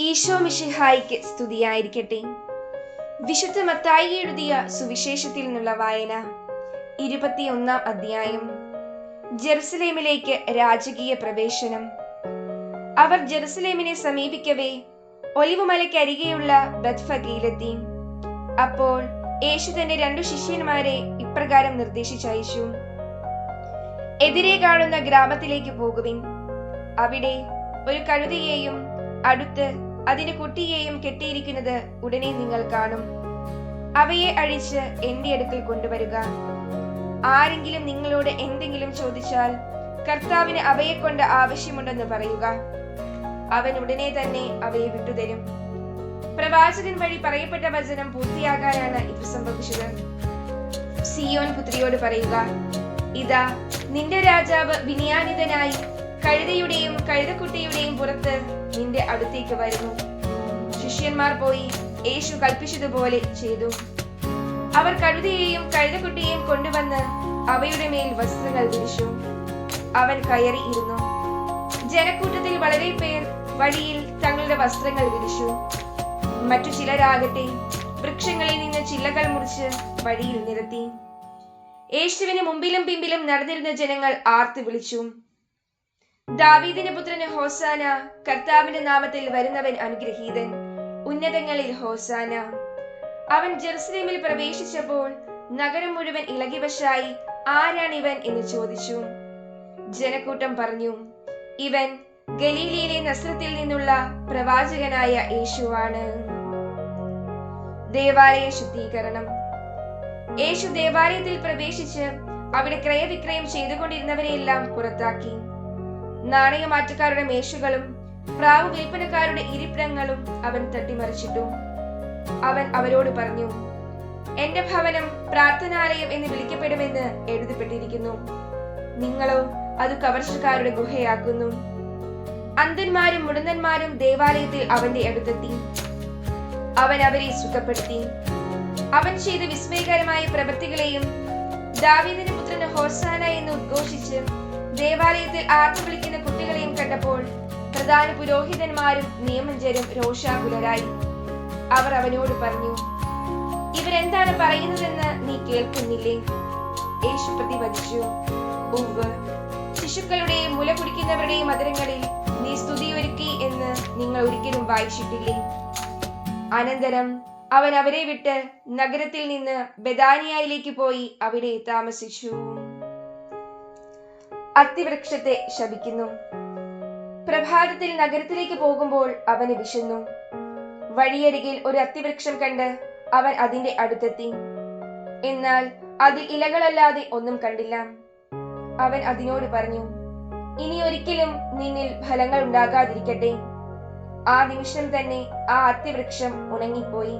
ഈശോ മിഷിഹായിക്ക് സ്തുതിയായിരിക്കട്ടെ. വിശുദ്ധ മത്തായി എഴുതിയ സുവിശേഷത്തിൽ നിന്നുള്ള വായന ഇരുപത്തിയൊന്നാം അധ്യായം ജെറുസലേമിലേക്ക് രാജകീയ പ്രവേശനം. അവർ ജെറുസലേമിനെ സമീപിക്കവേ ഒലിവുമലയ്ക്കരികെയുള്ള ബത്ഫഗയിലെത്തി. അപ്പോൾ യേശു തന്റെ രണ്ടു ശിഷ്യന്മാരെ ഇപ്രകാരം നിർദ്ദേശിച്ചയച്ചു. എതിരെ കാണുന്ന ഗ്രാമത്തിലേക്ക് പോകുവിൻ. അവിടെ ഒരു കഴുതയെയും അടുത്ത് അതിന് കുട്ടിയെയും കെട്ടിയിരിക്കുന്നത് ഉടനെ നിങ്ങൾ കാണും. അവയെ അഴിച്ച് എന്റെ അടുക്കൽ കൊണ്ടുവരിക. ആരെങ്കിലും നിങ്ങളോട് എന്തെങ്കിലും ചോദിച്ചാൽ കർത്താവിന് അവയെ കൊണ്ട് ആവശ്യമുണ്ടെന്ന് പറയുക. അവൻ ഉടനെ തന്നെ അവയെ വിട്ടുതരും. പ്രവാചകൻ വഴി പറയപ്പെട്ട വചനം പൂർത്തിയാകാനാണ് ഇത് സംഭവിച്ചത്. സിയോൻ പുത്രിയോട് പറയുക ഇതാ നിന്റെ രാജാവ് വിനിയാനിതനായി കഴുതയുടെയും കഴുതക്കുട്ടിയുടെയും പുറത്ത് നിന്റെ അടുത്തേക്ക് വരുന്നു. ശിഷ്യന്മാർ പോയി യേശു കൽപ്പിച്ചതുപോലെ ചെയ്തു. അവർ കഴുതയെയും കഴുതക്കുട്ടിയെയും കൊണ്ടുവന്ന് അവയുടെ മേൽ വസ്ത്രങ്ങൾ വിരിച്ചു. അവൻ കയറി ഇരുന്നു. ജനക്കൂട്ടത്തിൽ വളരെ പേർ വഴിയിൽ തങ്ങളുടെ വസ്ത്രങ്ങൾ വിരിച്ചു. മറ്റു ചിലരാകട്ടെ വൃക്ഷങ്ങളിൽ നിന്ന് ചില്ലകൾ മുറിച്ച് വഴിയിൽ നിരത്തി. യേശുവിന് മുമ്പിലും പിമ്പിലും നടന്നിരുന്ന ജനങ്ങൾ ആർത്തു വിളിച്ചു. ദാവീദിന്റെ പുത്രന് ഹോസാന കർത്താവിന്റെ നാമത്തിൽ വരുന്നവൻ അനുഗ്രഹീതൻ. ഉന്നതങ്ങളിൽ ഹോസാന. അവൻ ജെറുസലേമിൽ പ്രവേശിച്ചപ്പോൾ നഗരം മുഴുവൻ ഇളകിവശായി ആരാണിവൻ എന്ന് ചോദിച്ചു. ജനക്കൂട്ടം പറഞ്ഞു ഇവൻ ഗലീലിയിലെ നസ്രത്തിൽ നിന്നുള്ള പ്രവാചകനായ യേശുവാണ്. ദേവാലയ ശുദ്ധീകരണം. യേശു ദേവാലയത്തിൽ പ്രവേശിച്ച് അവിടെ ക്രയവിക്രയം ചെയ്തുകൊണ്ടിരുന്നവരെയെല്ലാം പുറത്താക്കി. നാണയമാറ്റക്കാരുടെ മേശകളും പ്രാവ് വിൽപ്പനക്കാരുടെ ഇരിപ്പിടങ്ങളും അവൻ തട്ടിമറിച്ചിട്ടു. അവൻ അവരോട് പറഞ്ഞു എന്റെ ഭവനം പ്രാർത്ഥനാലയം എന്ന് വിളിക്കപ്പെടുമെന്ന് എഴുതപ്പെട്ടിരിക്കുന്നു. നിങ്ങളോ അത് കവർച്ചക്കാരുടെ ഗുഹയാക്കുന്നു. അന്ധന്മാരും മുടന്തന്മാരും ദേവാലയത്തിൽ അവന്റെ അടുത്തെത്തി. അവൻ അവരെ സുഖപ്പെടുത്തി. അവൻ ചെയ്ത വിസ്മയകരമായ പ്രവൃത്തികളെയും ദാവീദിന്റെ പുത്രന് ഹോസാന എന്ന് ഉദ്ഘോഷിച്ച് ദേവാലയത്തിൽ ആർത്തു വിളിക്കുന്ന കുട്ടികളെയും കണ്ടപ്പോൾ പ്രധാന പുരോഹിതന്മാരും നിയമഞ്ചരും രോഷാകുലരായി. അവർ അവനോട് പറഞ്ഞു ഇവരെന്താണ് പറയുന്നതെന്ന് നീ കേൾക്കുന്നില്ലേ? യേശു പ്രതിവദിച്ചു ഉവ് ശിശുക്കളുടെയും മുല കുടിക്കുന്നവരുടെയും മധുരങ്ങളിൽ നീ സ്തുതി ഒരുക്കി എന്ന് നിങ്ങൾ ഒരിക്കലും വായിച്ചിട്ടില്ലേ? അനന്തരം അവൻ അവരെ വിട്ട് നഗരത്തിൽ നിന്ന് ബദാനിയയിലേക്ക് പോയി അവിടെ താമസിച്ചു. അത്തിവൃക്ഷത്തെ ശപിക്കുന്നു. പ്രഭാതത്തിൽ നഗരത്തിലേക്ക് പോകുമ്പോൾ അവന് വിശന്നു. വഴിയരികിൽ ഒരു അത്തിവൃക്ഷം കണ്ട് അവൻ അതിന്റെ അടുത്തെത്തി. എന്നാൽ അതിൽ ഇലകളല്ലാതെ ഒന്നും കണ്ടില്ല. അവൻ അതിനോട് പറഞ്ഞു ഇനി ഒരിക്കലും നിന്നിൽ ഫലങ്ങൾ ഉണ്ടാകാതിരിക്കട്ടെ. ആ നിമിഷം തന്നെ ആ അത്തിവൃക്ഷം ഉണങ്ങിപ്പോയി.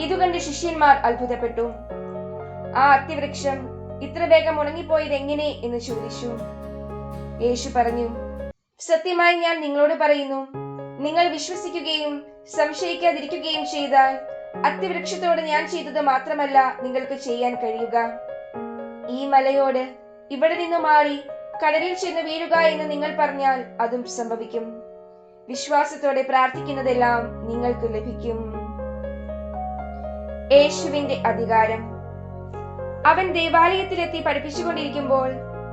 ഇതുകണ്ട് ശിഷ്യന്മാർ അത്ഭുതപ്പെട്ടു. ആ അത്തിവൃക്ഷം ഇത്ര വേഗം ഉണങ്ങിപ്പോയത് എങ്ങനെ? എന്ന് ചോദിച്ചു. യേശു പറഞ്ഞു സത്യമായി ഞാൻ നിങ്ങളോട് പറയുന്നു നിങ്ങൾ വിശ്വസിക്കുകയും സംശയിക്കാതിരിക്കുകയും ചെയ്താൽ അത്യവൃക്ഷത്തോട് ഞാൻ ചെയ്തത് മാത്രമല്ല നിങ്ങൾക്ക് ചെയ്യാൻ കഴിയുക. ഈ മലയോട് ഇവിടെ നിന്ന് മാറി കടലിൽ ചെന്ന് വീഴുക എന്ന് നിങ്ങൾ പറഞ്ഞാൽ അതും സംഭവിക്കും. വിശ്വാസത്തോടെ പ്രാർത്ഥിക്കുന്നതെല്ലാം നിങ്ങൾക്ക് ലഭിക്കും. യേശുവിന്റെ അധികാരം. അവൻ ദേവാലയത്തിലെത്തി പഠിപ്പിച്ചുകൊണ്ടിരിക്കുമ്പോൾ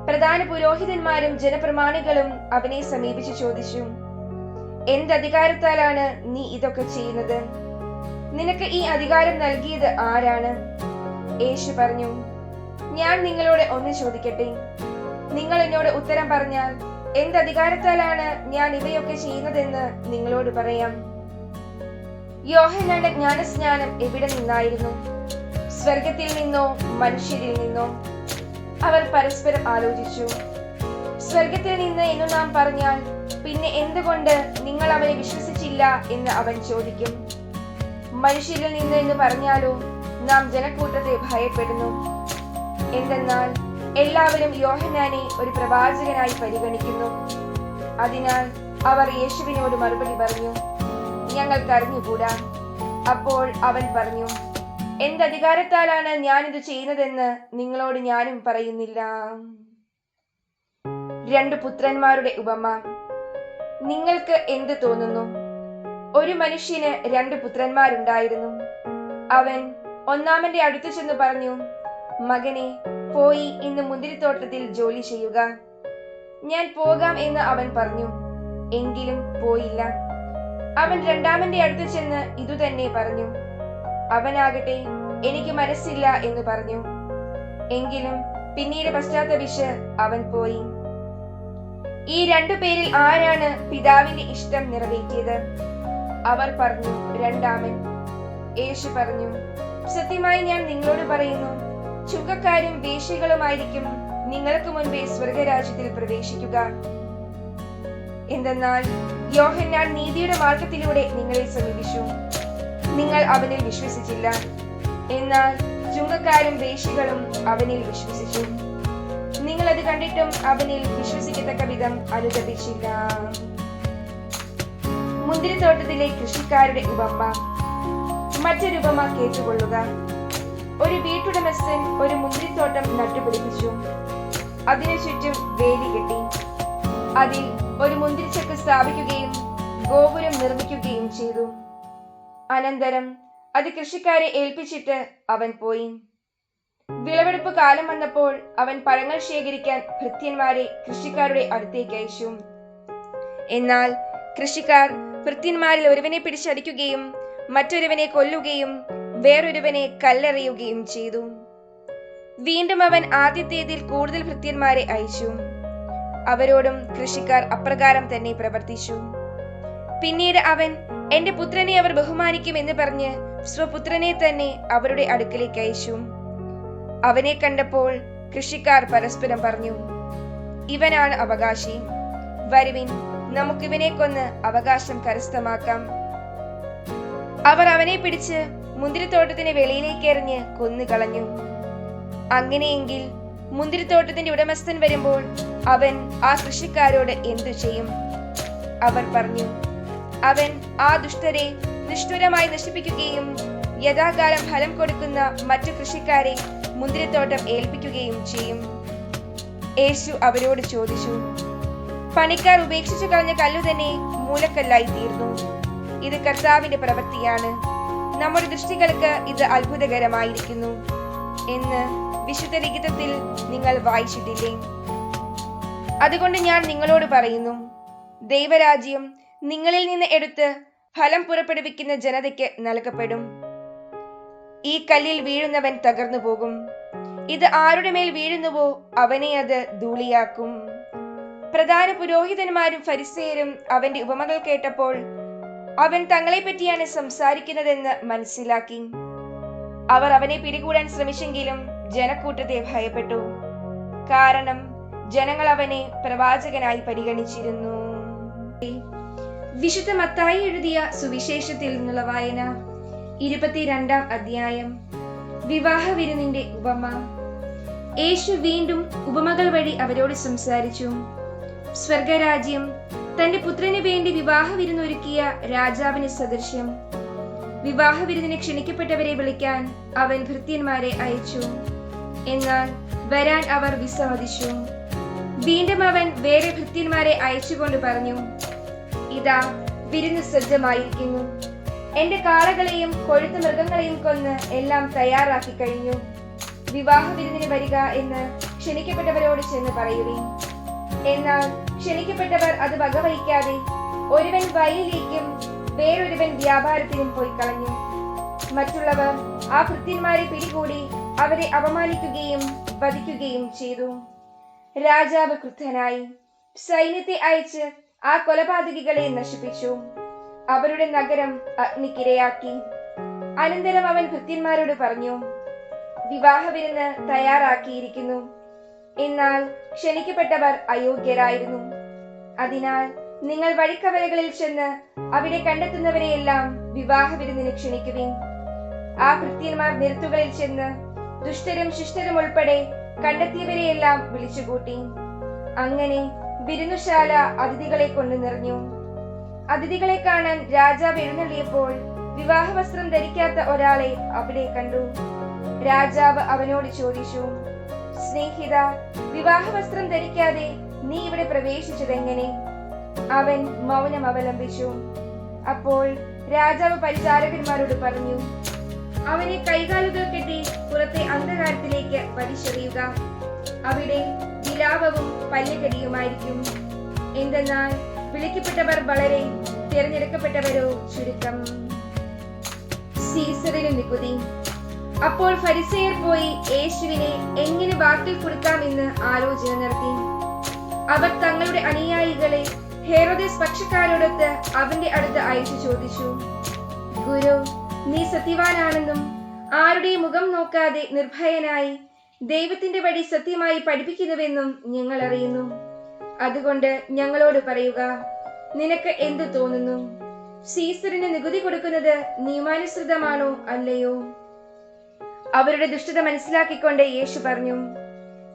പ്രധാന പുരോഹിതന്മാരും ജനപ്രമാണികളും അവനെ സമീപിച്ചു ചോദിച്ചു എന്തധികാരത്താലാണ് നീ ഇതൊക്കെ ചെയ്യുന്നത്? നിനക്ക് ഈ അധികാരം നൽകിയത് ആരാണ്? യേശു പറഞ്ഞു ഞാൻ നിങ്ങളോട് ഒന്ന് ചോദിക്കട്ടെ. നിങ്ങൾ എന്നോട് ഉത്തരം പറഞ്ഞാൽ എന്തധികാരത്താലാണ് ഞാൻ ഇവയൊക്കെ ചെയ്യുന്നതെന്ന് നിങ്ങളോട് പറയാം. യോഹനാന്റെ ജ്ഞാനസ്നാനം എവിടെ നിന്നായിരുന്നു? സ്വർഗത്തിൽ നിന്നോ മനുഷ്യരിൽ നിന്നോ അവർ പരസ്പരം ആലോചിച്ചു. സ്വർഗത്തിൽ നിന്ന് എന്ന് നാം പറഞ്ഞാൽ പിന്നെ എന്തുകൊണ്ട് നിങ്ങൾ അവനെ വിശ്വസിച്ചില്ല എന്ന് അവൻ ചോദിക്കും. മനുഷ്യരിൽ നിന്ന് എന്ന് പറഞ്ഞാലോ നാം ജനക്കൂട്ടത്തെ ഭയപ്പെടുന്നു. എന്തെന്നാൽ എല്ലാവരും യോഹനാനെ ഒരു പ്രവാചകനായി പരിഗണിക്കുന്നു. അതിനാൽ അവർ യേശുവിനോട് മറുപടി പറഞ്ഞു ഞങ്ങൾക്കറിഞ്ഞുകൂടാ? അപ്പോൾ അവൻ പറഞ്ഞു എന്തധികാരത്താലാണ് ഞാനിത് ചെയ്യുന്നതെന്ന് നിങ്ങളോട് ഞാനും പറയുന്നില്ല. രണ്ടു പുത്രന്മാരുടെ ഉപമ. നിങ്ങൾക്ക് എന്ത് തോന്നുന്നു? ഒരു മനുഷ്യന് രണ്ട് പുത്രന്മാരുണ്ടായിരുന്നു. അവൻ ഒന്നാമന്റെ അടുത്തു ചെന്ന് പറഞ്ഞു മകനെ പോയി ഇന്ന് മുന്തിരിത്തോട്ടത്തിൽ ജോലി ചെയ്യുക. ഞാൻ പോകാം എന്ന് അവൻ പറഞ്ഞു. എങ്കിലും പോയില്ല. അവൻ രണ്ടാമന്റെ അടുത്ത് ചെന്ന് ഇതുതന്നെ പറഞ്ഞു അവനാകട്ടെ എനിക്ക് മനസ്സില്ല എന്ന് പറഞ്ഞു. എങ്കിലും പിന്നീട് പശ്ചാത്തപിച്ച് അവൻ പോയി. ഈ രണ്ടു പേരിൽ ആരാണ് പിതാവിന്റെ ഇഷ്ടം നിറവേറ്റിയത്? അവർ പറഞ്ഞു രണ്ടാമൻ. യേശു പറഞ്ഞു സത്യമായി ഞാൻ നിങ്ങളോട് പറയുന്നു ചുങ്കക്കാരും വേശികളുമായിരിക്കും നിങ്ങൾക്ക് മുൻപേ സ്വർഗരാജ്യത്തിൽ പ്രവേശിക്കുക. എന്തെന്നാൽ യോഹന്നാൻ നീതിയുടെ മാർഗത്തിലൂടെ നിങ്ങളെ സമീപിച്ചു. നിങ്ങൾ അവനിൽ വിശ്വസിച്ചില്ല. എന്നാൽ ചുങ്കക്കാരും വേശികളും അവനിൽ വിശ്വസിച്ചു. നിങ്ങൾ അത് കണ്ടിട്ടും അവനിൽ വിശ്വസിക്കത്തക്ക വിധം അനുദപിച്ചില്ല മുന്തിരിത്തോട്ടത്തിലെ കൃഷിക്കാരുടെ ഉപമ. മറ്റൊരു ഉപമ കേട്ടുകൊള്ളുക. ഒരു വീട്ടുടമസ്ഥൻ ഒരു മുന്തിരിത്തോട്ടം നട്ടുപിടിപ്പിച്ചു. അതിനു ചുറ്റും വേലി കെട്ടി. അതിൽ ഒരു മുന്തിരിച്ചക്ക് സ്ഥാപിക്കുകയും ഗോപുരം നിർമ്മിക്കുകയും ചെയ്തു. അനന്തരം അത് കൃഷിക്കാരെ ഏൽപ്പിച്ചിട്ട് അവൻ പോയി. വിളവെടുപ്പ് കാലം വന്നപ്പോൾ അവൻ പഴങ്ങൾ ശേഖരിക്കാൻ ഭൃത്യന്മാരെ കൃഷിക്കാരുടെ അടുത്തേക്ക് അയച്ചു. എന്നാൽ കൃഷിക്കാർ ഭൃത്യന്മാരിൽ ഒരുവനെ പിടിച്ചടിക്കുകയും മറ്റൊരുവനെ കൊല്ലുകയും വേറൊരുവനെ കല്ലെറിയുകയും ചെയ്തു. വീണ്ടും അവൻ ആദ്യത്തേതിൽ കൂടുതൽ ഭൃത്യന്മാരെ അയച്ചു. അവരോടും കൃഷിക്കാർ അപ്രകാരം തന്നെ പ്രവർത്തിച്ചു. പിന്നീട് അവൻ എന്റെ പുത്രനെ അവർ ബഹുമാനിക്കും എന്ന് പറഞ്ഞ് സ്വപുത്രനെ തന്നെ അവരുടെ അടുക്കലേക്ക് അയച്ചു. അവനെ കണ്ടപ്പോൾ കൃഷിക്കാർ പരസ്പരം പറഞ്ഞു ഇവനാണ് അവകാശി. വരുവിൻ നമുക്കിവനെ കൊന്ന് അവകാശം കരസ്ഥമാക്കാം. അവർ അവനെ പിടിച്ച് മുന്തിരിത്തോട്ടത്തിന് വെളിയിലേക്ക് എറിഞ്ഞ് കൊന്നുകളഞ്ഞു. അങ്ങനെയെങ്കിൽ മുന്തിരിത്തോട്ടത്തിന്റെ ഉടമസ്ഥൻ വരുമ്പോൾ അവൻ ആ കൃഷിക്കാരോട് എന്തു ചെയ്യും? അവർ പറഞ്ഞു അവൻ ആ ദുഷ്ടരെ നിഷ്ഠുരമായി നശിപ്പിക്കുകയും യഥാകാലം ഫലം കൊടുക്കുന്ന മറ്റു കൃഷിക്കാരെ മുന്തിരിത്തോട്ടം ഏൽപ്പിക്കുകയും ചെയ്യും. യേശു അവരോട് ചോദിച്ചു പണിക്കാർ ഉപേക്ഷിച്ചു കളഞ്ഞ കല്ലു തന്നെ മൂലക്കല്ലായി തീർന്നു. ഇത് കർത്താവിന്റെ പ്രവൃത്തിയാണ്. നമ്മുടെ ദൃഷ്ടികൾക്ക് ഇത് അത്ഭുതകരമായിരിക്കുന്നു എന്ന് വിശുദ്ധ ലിഖിതത്തിൽ നിങ്ങൾ വായിച്ചിട്ടില്ലേ? അതുകൊണ്ട് ഞാൻ നിങ്ങളോട് പറയുന്നു ദൈവരാജ്യം നിങ്ങളിൽ നിന്ന് എടുത്ത് ഫലം പുറപ്പെടുവിക്കുന്ന ജനതയ്ക്ക് നൽകപ്പെടും. ഈ കല്ലിൽ വീഴുന്നവൻ തകർന്നു പോകും. ഇത് ആരുടെ മേൽ വീഴുന്നുവോ അവനെ അത് ധൂളിയാക്കും. പ്രധാന പുരോഹിതന്മാരും ഫരിസേരും അവന്റെ ഉപമകൾ കേട്ടപ്പോൾ അവൻ തങ്ങളെ പറ്റിയാണ് സംസാരിക്കുന്നതെന്ന് മനസ്സിലാക്കി. അവർ അവനെ പിടികൂടാൻ ശ്രമിച്ചെങ്കിലും ജനക്കൂട്ടത്തെ ഭയപ്പെട്ടു. കാരണം ജനങ്ങൾ അവനെ പ്രവാചകനായി പരിഗണിച്ചിരുന്നു. വിശുദ്ധ മത്തായി എഴുതിയ സുവിശേഷത്തിൽ നിന്നുള്ള വായന. ഇരുപത്തിരണ്ടാം അധ്യായം. വിവാഹ വിരുന്നിന്റെ ഉപമ. യേശു വീണ്ടും ഉപമകൾ വഴി അവരോട് സംസാരിച്ചു. സ്വർഗരാജ്യം തന്റെ പുത്രന് വേണ്ടി വിവാഹ വിരുന്നൊരുക്കിയ രാജാവിന് സദൃശ്യം. വിവാഹ വിരുന്നിന് ക്ഷണിക്കപ്പെട്ടവരെ വിളിക്കാൻ അവൻ ഭൃത്യന്മാരെ അയച്ചു. എന്നാൽ വരാൻ അവർ വിസമ്മതിച്ചു. വീണ്ടും അവൻ വേറെ ഭൃത്യന്മാരെ അയച്ചുകൊണ്ട് പറഞ്ഞു ഇതാ വിരുന്ന് സജ്ജമായിരിക്കുന്നു. എന്റെ കാളകളെയും കൊഴുത്ത മൃഗങ്ങളെയും കൊന്ന് എല്ലാം തയ്യാറാക്കി കഴിഞ്ഞു. വിവാഹ വിരുന്നിന് വരിക എന്ന് ക്ഷണിക്കപ്പെട്ടവരോട് ചെന്ന് പറയുകയും എന്നാൽ ക്ഷണിക്കപ്പെട്ടവർ അത് വകവഹിക്കാതെ ഒരുവൻ വയലിലേക്കും വേറൊരുവൻ വ്യാപാരത്തിനും പോയി കളഞ്ഞു. മറ്റുള്ളവർ ആ ഭൃത്യന്മാരെ പിടികൂടി അവരെ അപമാനിക്കുകയും വധിക്കുകയും ചെയ്തു. രാജാവ് ക്രുദ്ധനായി. സൈന്യത്തെ അയച്ച് ആ കൊലപാതകികളെ നശിപ്പിച്ചു. അവരുടെ നഗരം അഗ്നിക്കിരയാക്കി. അനന്തരം അവൻ ഭൃത്യന്മാരോട് പറഞ്ഞു വിവാഹ വിരുന്ന് തയ്യാറാക്കിയിരിക്കുന്നു. എന്നാൽ ക്ഷണിക്കപ്പെട്ടവർ അയോഗ്യരായിരുന്നു. അതിനാൽ നിങ്ങൾ വഴിക്കവലകളിൽ ചെന്ന് അവിടെ കണ്ടെത്തുന്നവരെയെല്ലാം വിവാഹ വിരുന്നിന് ക്ഷണിക്കുവിൻ. ആ ഭൃത്യന്മാർ നിരത്തുകളിൽ ചെന്ന് ദുഷ്ടരും ശിഷ്ടരും ഉൾപ്പെടെ കണ്ടെത്തിയവരെയെല്ലാം വിളിച്ചുകൂട്ടി. അങ്ങനെ വിരുന്നുശാല അതിഥികളെ കൊണ്ട് നിറഞ്ഞു. അതിഥികളെ കാണാൻ രാജാവ് എഴുന്നള്ളിയപ്പോൾ വിവാഹ വസ്ത്രം ധരിക്കാത്ത ഒരാളെ അവിടെ കണ്ടു. രാജാവ് അവനോട് ചോദിച്ചു സ്നേഹിത വിവാഹ വസ്ത്രം ധരിക്കാതെ നീ ഇവിടെ പ്രവേശിച്ചതെങ്ങനെ? അവൻ മൗനം അവലംബിച്ചു. അപ്പോൾ രാജാവ് പരിചാരകന്മാരോട് പറഞ്ഞു അവനെ കൈകാലുകൾ കെട്ടി പുറത്തെ അന്ധകാരത്തിലേക്ക് വലിച്ചെറിയുക. അവിടെ വിലാപവും പല്ലുകടിയുമായിരിക്കും. എന്തെന്നാൽ വിളിക്കപ്പെട്ടവർ വളരെ തിരഞ്ഞെടുക്കപ്പെട്ടവരോ ചുരുക്കം. സീസറിന് നികുതി. അപ്പോൾ ഫരിസയർ പോയി യേശുവിനെ എങ്ങനെ വാക്കിൽ കൊടുക്കാമെന്ന് ആലോചന നടത്തി. അവർ തങ്ങളുടെ അനുയായികളെ ഹേറോദേസ് പക്ഷക്കാരോടൊത്ത് അവന്റെ അടുത്ത് അയച്ചു ചോദിച്ചു. ഗുരു നീ സത്യവാനാണെന്നും ആരുടെയും മുഖം നോക്കാതെ നിർഭയനായി ദൈവത്തിന്റെ വഴി സത്യമായി പഠിപ്പിക്കുന്നുവെന്നും ഞങ്ങൾ അറിയുന്നു അതുകൊണ്ട് ഞങ്ങളോട് പറയുക നിനക്ക് എന്ത് തോന്നുന്നു? സീസറിന് നികുതി കൊടുക്കുന്നത് നിയമാനുസൃതമാണോ അല്ലയോ? അവരുടെ ദുഷ്ടത മനസ്സിലാക്കിക്കൊണ്ട് യേശു പറഞ്ഞു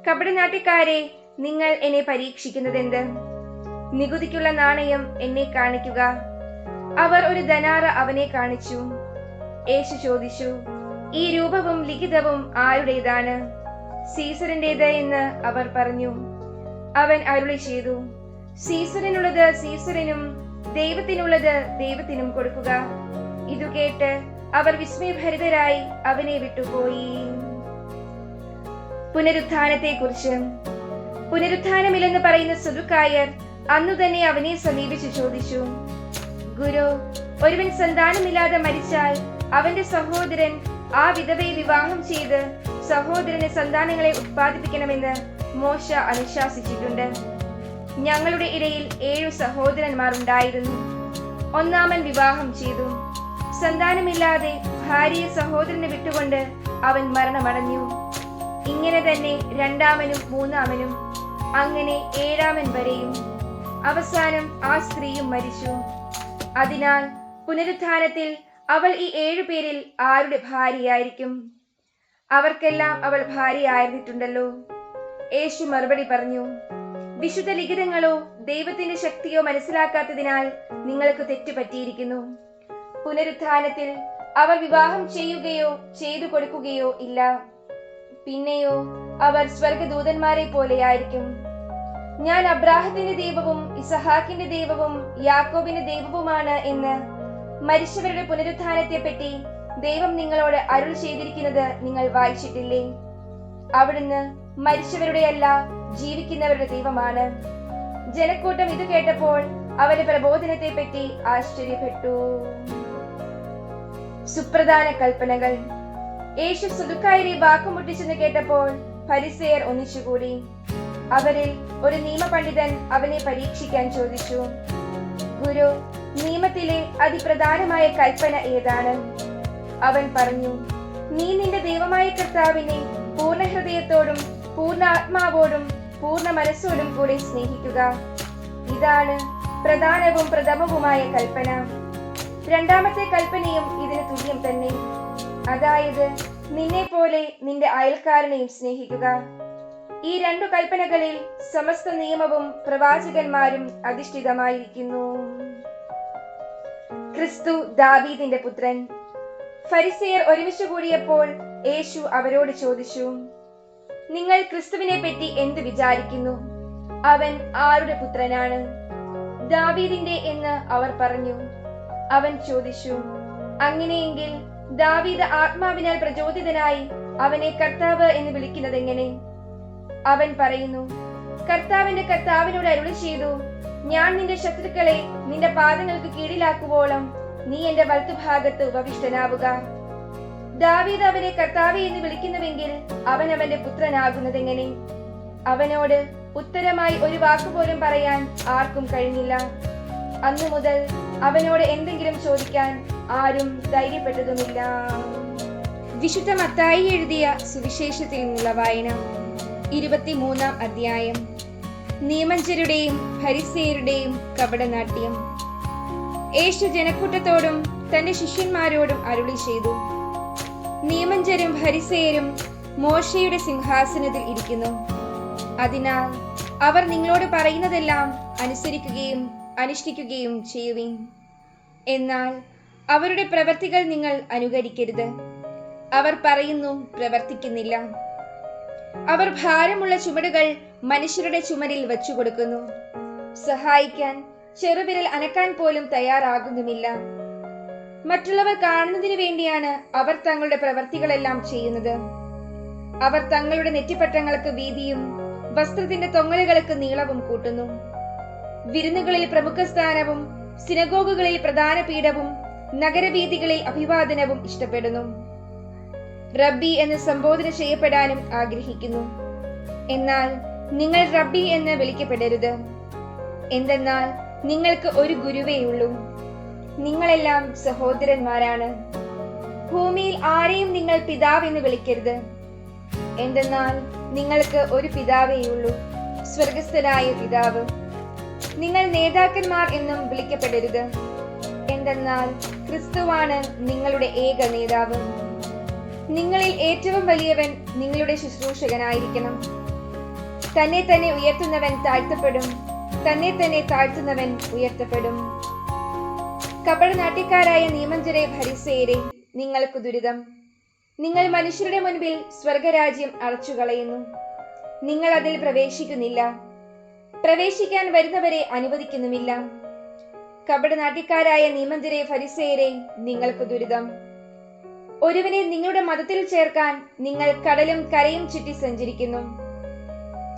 കപടനാട്ടിക്കാരെ നിങ്ങൾ എന്നെ പരീക്ഷിക്കുന്നതെന്ത്? നികുതിക്കുള്ള നാണയം എന്നെ കാണിക്കുക. അവർ ഒരു ധനാറ അവനെ കാണിച്ചു. യേശു ചോദിച്ചു ഈ രൂപവും ലിഖിതവും ആരുടേതാണ്? സീസറിന്റേത് എന്ന് അവർ പറഞ്ഞു. അവൻ അരുളി ചെയ്തു സീസറിനുള്ളത് സീസറിനും ദൈവത്തിനുള്ളത് ദൈവത്തിനും കൊടുക്കുക. ഇതു കേട്ട് അവർ വിസ്മയഭരിതരായി അവനെ വിട്ടുപോയി. പുനരുത്ഥാനത്തെ കുറിച്ച് പുനരുത്ഥാനമില്ലെന്ന് പറയുന്ന സുതുക്കായർ അന്നു തന്നെ അവനെ സമീപിച്ചു ചോദിച്ചു ഗുരു ഒരുവൻ സന്താനമില്ലാതെ മരിച്ചാൽ അവന്റെ സഹോദരൻ ആ വിധവയെ വിവാഹം ചെയ്ത് സഹോദരന് സന്താനങ്ങളെ ഉത്പാദിപ്പിക്കണമെന്ന് മോശ അനുശാസിച്ചിട്ടുണ്ട്. ഞങ്ങളുടെ ഇടയിൽ ഏഴു സഹോദരന്മാർ ഉണ്ടായിരുന്നു. ഒന്നാമൻ വിവാഹം ചെയ്തു. സന്താനമില്ലാതെ ഭാര്യയെ സഹോദരനെ വിട്ടുകൊണ്ട് അവൻ മരണമടഞ്ഞു. ഇങ്ങനെ തന്നെ രണ്ടാമനും മൂന്നാമനും അങ്ങനെ ഏഴാമൻ വരെയും. അവസാനം ആ സ്ത്രീയും മരിച്ചു. അതിനാൽ പുനരുദ്ധാനത്തിൽ അവൾ ഈ ഏഴു പേരിൽ ആരുടെ ഭാര്യയായിരിക്കും? അവർക്കെല്ലാം അവൾ ഭാര്യയായിരുന്നിട്ടുണ്ടല്ലോ. യേശു മറുപടി പറഞ്ഞു വിശുദ്ധ ലിഖിതങ്ങളോ ദൈവത്തിന്റെ ശക്തിയോ മനസ്സിലാക്കാത്തതിനാൽ നിങ്ങൾക്ക് തെറ്റുപറ്റിയിരിക്കുന്നു. പുനരുത്ഥാനത്തിൽ അവർ വിവാഹം ചെയ്യുകയോ ചെയ്തു കൊടുക്കുകയോ ഇല്ല. പിന്നെയോ അവർ സ്വർഗദൂതന്മാരെ പോലെയായിരിക്കും ഞാൻ അബ്രാഹത്തിന്റെ ദൈവവും ഇസഹാക്കിന്റെ ദൈവവും യാക്കോബിന്റെ ദൈവവുമാണ് എന്ന് മരിച്ചവരുടെ പുനരുദ്ധാനത്തെ പറ്റി ദൈവം നിങ്ങളോട് അരുൾ ചെയ്തിരിക്കുന്നത് നിങ്ങൾ വായിച്ചിട്ടില്ലേ? അവിടുന്ന് മരിച്ചവരുടെയല്ല ജീവിക്കുന്നവരുടെ ദൈവമാണ്. ജനക്കൂട്ടം ഇത് കേട്ടപ്പോൾ അവരുടെ പ്രബോധനത്തെ പറ്റി ആശ്ചര്യപ്പെട്ടു. സുപ്രധാന കൽപ്പനകൾ. യേശു സുതുക്കായരെ വാക്കുമുട്ടിച്ചെന്ന് കേട്ടപ്പോൾ പരിസയർ ഒന്നിച്ചുകൂടി. അവരിൽ ഒരു നിയമപണ്ഡിതൻ അവനെ പരീക്ഷിക്കാൻ ചോദിച്ചു. ഗുരു നിയമത്തിലെ അതിപ്രധാനമായ കൽപ്പന ഏതാണ്? അവൻ പറഞ്ഞു നീ നിന്റെ ദൈവമായ കർത്താവിനെ പൂർണ ഹൃദയത്തോടും പൂർണ ആത്മാവോടും പൂർണ മനസ്സോടും കൂടെ സ്നേഹിക്കുക. ഇതാണ് പ്രധാനവും പ്രഥമവുമായ കൽപ്പന. രണ്ടാമത്തെ കൽപ്പനയും ഇതിന് തുല്യം തന്നെ. അതായത് നിന്നെ പോലെ നിന്റെ അയൽക്കാരനെയും സ്നേഹിക്കുക. ഈ രണ്ടു കൽപ്പനകളിൽ സമസ്ത നിയമവും പ്രവാചകന്മാരും അധിഷ്ഠിതമായിരിക്കുന്നു. ക്രിസ്തു ദാവീദിന്റെ പുത്രൻ. ഫരിസേയർ ഒരുമിച്ച് കൂടിയപ്പോൾ യേശു അവരോട് ചോദിച്ചു നിങ്ങൾ ക്രിസ്തുവിനെ പറ്റി എന്ത് വിചാരിക്കുന്നു? അവൻ ആരുടെ പുത്രനാണ്? ദാവീദിന്റെ എന്ന് അവർ പറഞ്ഞു. അവൻ ചോദിച്ചു അങ്ങനെയെങ്കിൽ ദാവീദ് ആത്മാവിനാൽ പ്രചോദിതനായി അവനെ കർത്താവ് എന്ന് വിളിക്കുന്നത് എങ്ങനെ അവൻ പറയുന്നു കർത്താവിന്റെ കർത്താവിനോട് അരുളി ചെയ്തു ഞാൻ നിന്റെ ശത്രുക്കളെ നിന്റെ പാദങ്ങൾക്ക് കീഴിലാക്കുവോളം നീ എന്റെ വലത്തുഭാഗത്ത് ഉപവിഷ്ടനാവുക. ദാവീദ് അവനെ കർത്താവി എന്ന് വിളിക്കുന്നുവെങ്കിൽ അവൻ അവന്റെ പുത്രനാകുന്നതെങ്ങനെ? അവനോട് ഉത്തരമായി ഒരു വാക്കുപോലും പറയാൻ ആർക്കും കഴിഞ്ഞില്ല. അന്നു മുതൽ അവനോട് എന്തെങ്കിലും ചോദിക്കാൻ ആരും ധൈര്യപ്പെട്ടതുമില്ല. വിശുദ്ധ മത്തായി എഴുതിയ സുവിശേഷത്തിൽ നിന്നുള്ള വായന ഇരുപത്തിമൂന്നാം അധ്യായം. നിയമഞ്ചരുടെയും ഹരിസേരുടെയും കപടനാട്യം. യേശു ജനക്കൂട്ടത്തോടും തന്റെ ശിഷ്യന്മാരോടും അരുളി ചെയ്തു. നിയമഞ്ചരും ഹരിസേരും മോശയുടെ സിംഹാസനത്തിൽ ഇരിക്കുന്നു. അതിനാൽ അവർ നിങ്ങളോട് പറയുന്നതെല്ലാം അനുസരിക്കുകയും അനുഷ്ഠിക്കുകയും ചെയ്യുവിൻ. എന്നാൽ അവരുടെ പ്രവർത്തികൾ നിങ്ങൾ അനുകരിക്കരുത്. അവർ പറയുന്നു പ്രവർത്തിക്കുന്നില്ല. അവർ ഭാരമുള്ള ചുമടുകൾ മനുഷ്യരുടെ ചുമരിൽ വച്ചു കൊടുക്കുന്നു സഹായിക്കാൻ ചെറുവിരൽ അനക്കാൻ പോലും തയ്യാറാകുന്നുമില്ല. മറ്റുള്ളവർ കാണുന്നതിന് വേണ്ടിയാണ് അവർ തങ്ങളുടെ പ്രവർത്തികളെല്ലാം ചെയ്യുന്നത്. അവർ തങ്ങളുടെ നെറ്റിപ്പട്ടങ്ങൾക്ക് വീതിയും വസ്ത്രത്തിന്റെ തൊങ്ങലുകൾക്ക് നീളവും കൂട്ടുന്നു. വിരുന്നുകളിൽ പ്രമുഖ സ്ഥാനവും സിനഗോഗുകളിൽ പ്രധാന പീഠവും നഗരവീതികളിൽ അഭിവാദനവും ഇഷ്ടപ്പെടുന്നു. റബ്ബി എന്ന് സംബോധന ചെയ്യപ്പെടാനും ആഗ്രഹിക്കുന്നു. എന്നാൽ നിങ്ങൾ റബ്ബി എന്ന് വിളിക്കപ്പെടരുത്. എന്തെന്നാൽ നിങ്ങൾക്ക് ഒരു ഗുരുവേയുള്ളൂ നിങ്ങളെല്ലാം സഹോദരന്മാരാണ്. ഭൂമിയിൽ ആരെയും നിങ്ങൾ പിതാവ് എന്ന് വിളിക്കരുത്. എന്തെന്നാൽ നിങ്ങൾക്ക് ഒരു പിതാവേയുള്ളൂ സ്വർഗസ്ഥനായ പിതാവ്. നിങ്ങൾ നേതാക്കന്മാർ എന്നും വിളിക്കപ്പെടരുത്. എന്തെന്നാൽ ക്രിസ്തുവാണ് നിങ്ങളുടെ ഏക നേതാവ്. നിങ്ങളിൽ ഏറ്റവും വലിയവൻ നിങ്ങളുടെ ശുശ്രൂഷകനായിരിക്കണം. തന്നെ തന്നെ ഉയർത്തുന്നവൻ താഴ്ത്തപ്പെടും. തന്നെ തന്നെ താഴ്ത്തുന്നവൻ ഉയർത്തപ്പെടും. കപടനാട്യക്കാരായ നിയമഞ്ചരെ ഭരിസേരെ നിങ്ങൾക്ക് ദുരിതം. നിങ്ങൾ മനുഷ്യരുടെ മുൻപിൽ സ്വർഗരാജ്യം അടച്ചുകളയുന്നു. നിങ്ങൾ അതിൽ പ്രവേശിക്കുന്നില്ല. പ്രവേശിക്കാൻ വരുന്നവരെ അനുവദിക്കുന്നുമില്ല. കപടനാട്യക്കാരായ നിയമഞ്ചരെ ഫരിസേരെ നിങ്ങൾക്ക് ദുരിതം. ഒരുവനെ നിങ്ങളുടെ മതത്തിൽ ചേർക്കാൻ നിങ്ങൾ കടലും കരയും ചുറ്റി സഞ്ചരിക്കുന്നു.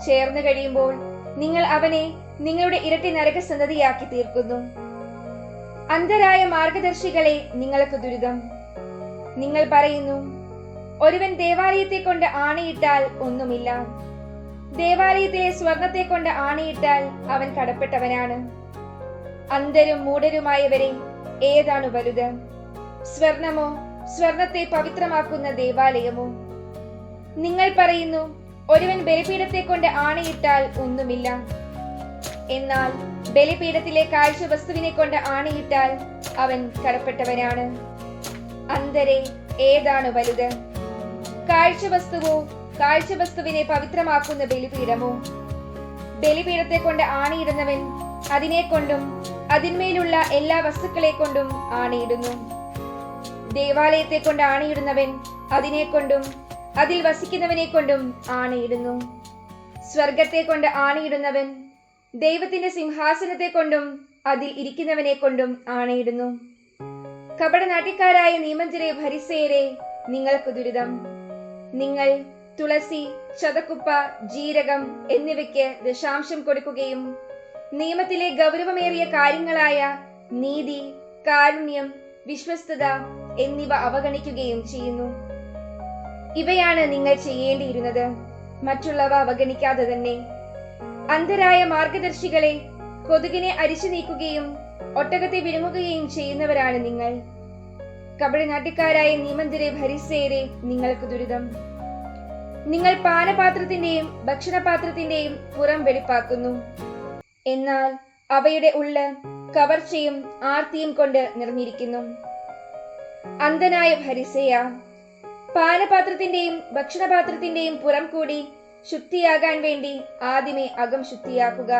ചേർന്നു കഴിയുമ്പോൾ നിങ്ങൾ അവനെ നിങ്ങളുടെ ഇരട്ടി നരക സന്തതിയാക്കി തീർക്കുന്നു. അന്ധരായ മാർഗദർശികളെ നിങ്ങൾക്ക് ദുരിതം. നിങ്ങൾ പറയുന്നു ഒരുവൻ ദേവാലയത്തെ കൊണ്ട് ആണയിട്ടാൽ ഒന്നുമില്ല. ദേവാലയത്തിലെ സ്വർണത്തെ കൊണ്ട് ആണയിട്ടാൽ അവൻ കടപ്പെട്ടവനാണ്. അന്ധരും മൂഢരുമായവരെ ഏതാണ് വലുത്? സ്വർണമോ സ്വർണത്തെ പവിത്രമാക്കുന്ന ദേവാലയമോ? നിങ്ങൾ പറയുന്നു ഒരുവൻ ബലിപീഠത്തെ കൊണ്ട് ആണയിട്ടാൽ ഒന്നുമില്ല. എന്നാൽ ബലിപീഠത്തിലെ കാഴ്ച വസ്തുവിനെ കൊണ്ട് ആണിയിട്ടാൽ അവൻ കടപ്പെട്ടവനാണ്. അന്തരെ ഏതാണ് വലുത്? കാഴ്ച വസ്തുവോ കാഴ്ച വസ്തുവിനെ പവിത്രമാക്കുന്ന ബലിപീഠമോ? ബലിപീഠത്തെ കൊണ്ട് ആണിയിടുന്നവൻ അതിനെ കൊണ്ടും അതിന്മേലുള്ള എല്ലാ വസ്തുക്കളെ കൊണ്ടും ആണിയിടുന്നു. ദേവാലയത്തെ കൊണ്ട് ആണിയിടുന്നവൻ അതിനെ കൊണ്ടും അതിൽ വസിക്കുന്നവനെ കൊണ്ടും ആണിയിടുന്നു. സ്വർഗത്തെ കൊണ്ട് ആണിയിടുന്നവൻ ദൈവത്തിന്റെ സിംഹാസനത്തെ കൊണ്ടും അതിൽ ഇരിക്കുന്നവനെ കൊണ്ടും ആണയിടുന്നു. കപടനാട്ടിക്കാരായ നിയമഞ്ചരെ ഭരിസേരെ നിങ്ങൾക്ക് ദുരിതം. നിങ്ങൾ തുളസി ചതക്കുപ്പ ജീരകം എന്നിവയ്ക്ക് ദശാംശം കൊടുക്കുകയും നിയമത്തിലെ ഗൗരവമേറിയ കാര്യങ്ങളായ നീതി കാരുണ്യം വിശ്വസ്തത എന്നിവ അവഗണിക്കുകയും ചെയ്യുന്നു. ഇവയാണ് നിങ്ങൾ ചെയ്യേണ്ടിയിരുന്നത്. മറ്റുള്ളവ അവഗണിക്കാതെ തന്നെ അന്ധരായ മാർഗദർശികളെ കൊതുകിനെ അരിച്ചു നീക്കുകയും ഒട്ടകത്തെ വിഴുങ്ങുകയും ചെയ്യുന്നവരാണ് നിങ്ങൾ. കപടനാട്യക്കാരായ നിയമന്തിരെ ഭരിസേരെ നിങ്ങൾക്ക് ദുരിതം. നിങ്ങൾ പാനപാത്രത്തിന്റെയും ഭക്ഷണപാത്രത്തിന്റെയും പുറം വെളിപ്പാക്കുന്നു. എന്നാൽ അവയുടെ ഉള്ള കവർച്ചയും ആർത്തിയും കൊണ്ട് നിറഞ്ഞിരിക്കുന്നു അന്ധനായ ഭരിസയ പാനപാത്രത്തിന്റെയും ഭക്ഷണപാത്രത്തിന്റെയും പുറം കൂടി ശുദ്ധിയാകാൻ വേണ്ടി ആദ്യമേ അകം ശുദ്ധിയാക്കുക.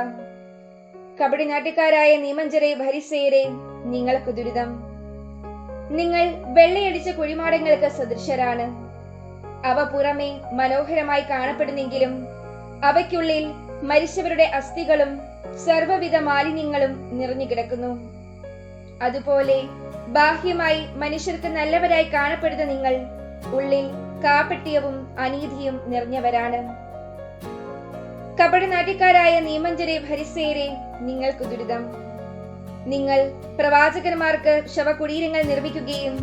കപടിനാട്ടുകാരായ നിയമഞ്ചരെ ഭരിസേരെ നിങ്ങൾക്ക് ദുരിതം. നിങ്ങൾ വെള്ളയടിച്ച കുഴിമാടങ്ങൾക്ക് സദൃശരാണ്. അവ പുറമെ മനോഹരമായി കാണപ്പെടുന്നെങ്കിലും അവയ്ക്കുള്ളിൽ മരിച്ചവരുടെ അസ്ഥികളും സർവവിധ മാലിന്യങ്ങളും നിറഞ്ഞു കിടക്കുന്നു. അതുപോലെ ബാഹ്യമായി മനുഷ്യർക്ക് നല്ലവരായി കാണപ്പെടുന്ന നിങ്ങൾ ഉള്ളിൽ കാപ്പട്ടിയവും അനീതിയും നിറഞ്ഞവരാണ്. കപടനാട്യക്കാരായ നീമഞ്ചരെ ഭരിസേരെ നിങ്ങൾക്ക് ദുരിതം. നിങ്ങൾ പ്രവാചകന്മാർക്ക് ശവകുടീരങ്ങൾ നിർമ്മിക്കുകയും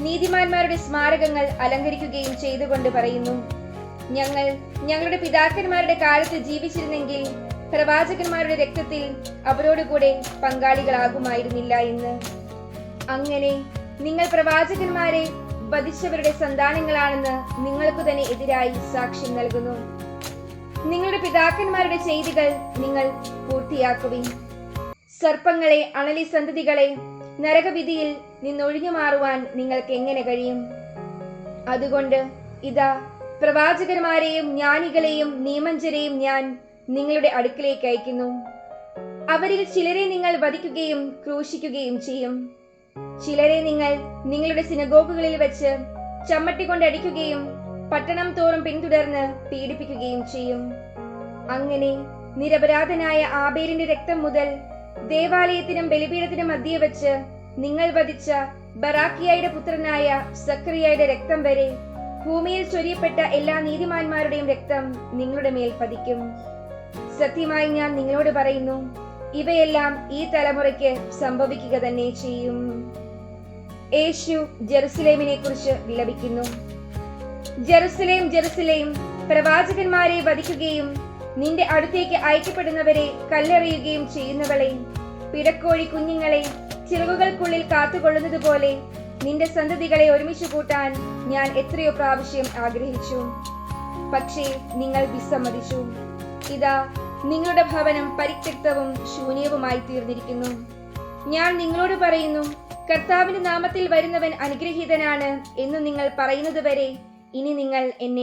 നീതിമാന്മാരുടെ സ്മാരകങ്ങൾ അലങ്കരിക്കുകയും ചെയ്തുകൊണ്ട് പറയുന്നു. ഞങ്ങൾ ഞങ്ങളുടെ പിതാക്കന്മാരുടെ കാലത്ത് ജീവിച്ചിരുന്നെങ്കിൽ പ്രവാചകന്മാരുടെ രക്തത്തിൽ അവരോട് കൂടെ പങ്കാളികളാകുമായിരുന്നില്ല എന്ന്. അങ്ങനെ നിങ്ങൾ പ്രവാചകന്മാരെ വധിച്ചവരുടെ സന്താനങ്ങളാണെന്ന് നിങ്ങൾക്ക് തന്നെ എതിരായി സാക്ഷ്യം നൽകുന്നു. നിങ്ങളുടെ പിതാക്കന്മാരുടെ ചെയ്തികൾ നിങ്ങൾ പൂർത്തിയാക്കുവിൻ. സർപ്പങ്ങളെ അണലി സന്തതികളെ നരകവിധിയിൽ നിന്നൊഴിഞ്ഞു മാറുവാൻ നിങ്ങൾക്ക് എങ്ങനെ കഴിയും? അതുകൊണ്ട് ഇതാ പ്രവാചകന്മാരെയും ജ്ഞാനികളെയും നിയമഞ്ചരെയും ഞാൻ നിങ്ങളുടെ അടുക്കിലേക്ക് അയക്കുന്നു. അവരിൽ ചിലരെ നിങ്ങൾ വധിക്കുകയും ക്രൂശിക്കുകയും ചെയ്യും. ചിലരെ നിങ്ങൾ നിങ്ങളുടെ സിനഗോഗുകളിൽ വെച്ച് ചമ്മട്ടി കൊണ്ട് അടിക്കുകയും പട്ടണം തോറും പിന്തുടർന്ന് പീഡിപ്പിക്കുകയും ചെയ്യും. അങ്ങനെ നിരപരാധനായ ആബേലിന്റെ രക്തം മുതൽ ദേവാലയത്തിനും ബലിപീഠത്തിനും മധ്യേ വെച്ച് നിങ്ങൾ വധിച്ച ബറാക്കിയായുടെ പുത്രനായ സക്രിയയുടെ രക്തം വരെ ഭൂമിയിൽ ചൊരിയപ്പെട്ട എല്ലാ നീതിമാന്മാരുടെയും രക്തം നിങ്ങളുടെ മേൽ പതിക്കും. സത്യമായി ഞാൻ നിങ്ങളോട് പറയുന്നു ഇവയെല്ലാം ഈ തലമുറയ്ക്ക് സംഭവിക്കുക തന്നെ ചെയ്യും. യേശു ജെറുസലേമിനെ കുറിച്ച് വിലപിക്കുന്നു. Jerusalem Jerusalem. പ്രവാചകന്മാരെ വധിക്കുകയും നിന്റെ അടുത്തേക്ക് അയക്കപ്പെടുന്നവരെ കല്ലെറിയുകയും ചെയ്യുന്നവളെ. പിടക്കോഴി കുഞ്ഞുങ്ങളെ ചിറകുകൾക്കുള്ളിൽ കാത്തുകൊള്ളുന്നത് പോലെ നിന്റെ സന്തതികളെ ഒരുമിച്ച് കൂട്ടാൻ ഞാൻ എത്രയോ പ്രാവശ്യം ആഗ്രഹിച്ചു. പക്ഷേ നിങ്ങൾ വിസമ്മതിച്ചു. ഇതാ നിങ്ങളുടെ ഭവനം പരിത്യക്തവും ശൂന്യവുമായി തീർന്നിരിക്കുന്നു. ഞാൻ നിങ്ങളോട് പറയുന്നു കർത്താവിന്റെ നാമത്തിൽ വരുന്നവൻ അനുഗ്രഹീതനാണ് എന്ന് നിങ്ങൾ പറയുന്നത് വരെ ഇനി നിങ്ങൾ എന്നെ